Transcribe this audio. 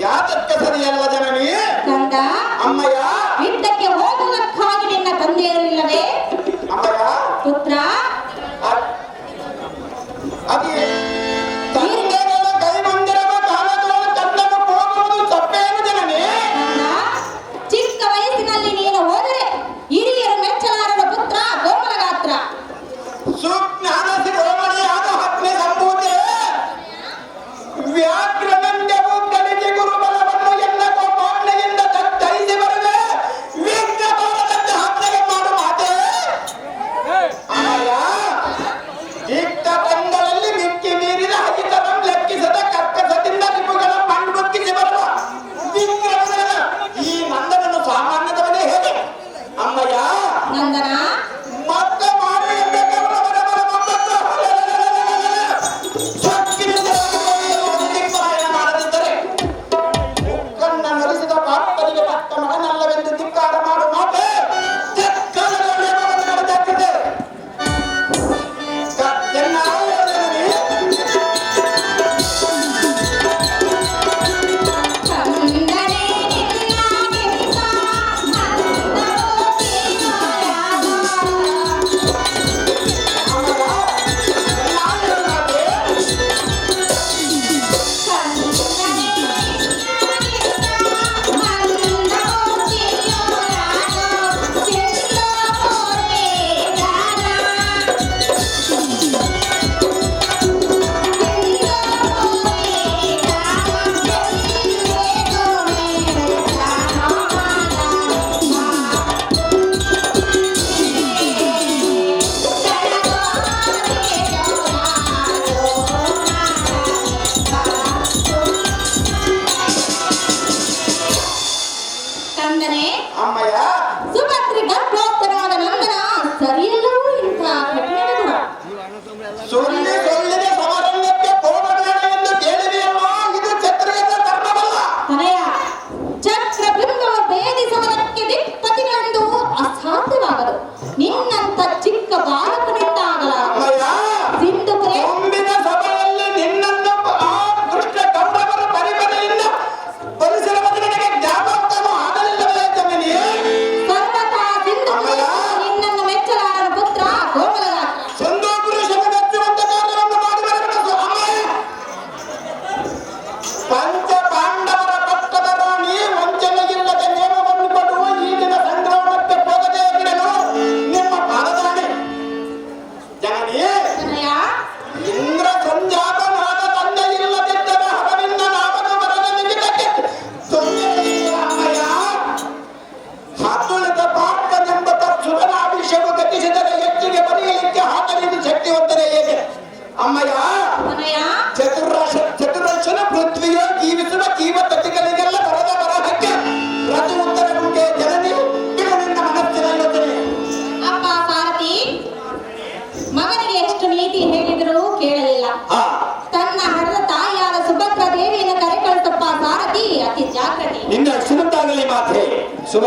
ಯಾತಕ್ಕೆ ಸರಿಯಲ್ಲ ಜನನಿ? ಕಂದ ಅಮ್ಮಯ್ಯ? ಯುದ್ಧಕ್ಕೆ ಹೋಗುವುದಕ್ಕಾಗಿ ನಿನ್ನ ತಂದೆಯರಿಲ್ಲವೇ ತನ್ನ ಹರದ ತಾಯಿಯಾದ ಸುಭದ್ರ ದೇವಿಯನ್ನು ಕರೆ ಕಳಿಸಪ್ಪ ಸಾರಥಿ. ಅತಿ ಜಾಗ್ರತೆ. ನಿನ್ನ ಶುಭತ್ತಾಗಲಿ ಮಾತೆ. ಶುಭ